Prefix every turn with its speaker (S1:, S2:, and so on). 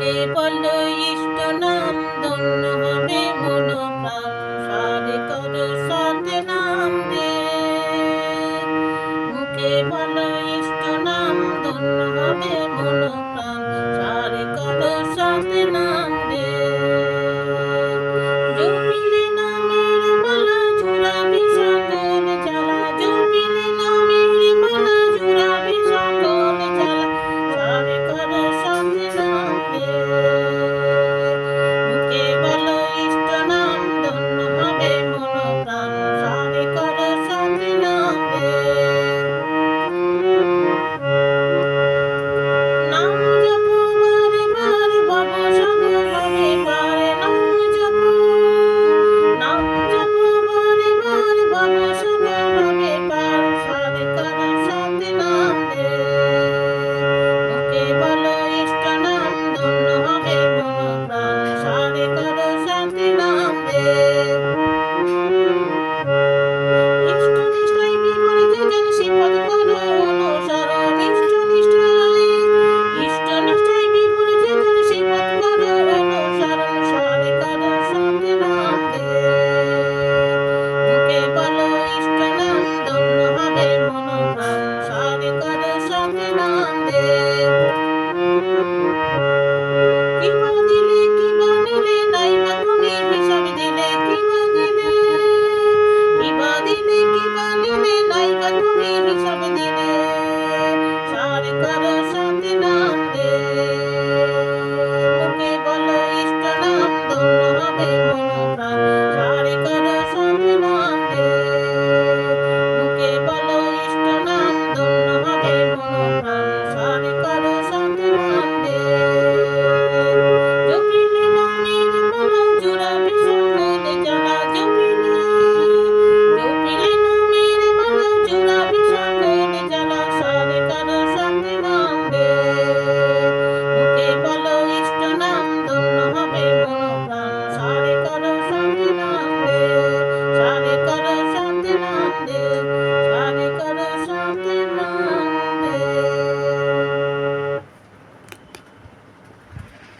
S1: মুখে বল নাম, ধন্য হবে মন প্রাণ সারে কর নাম রে মুখে বল ইষ্ট নাম, ধন্য হবে মন I got something on this.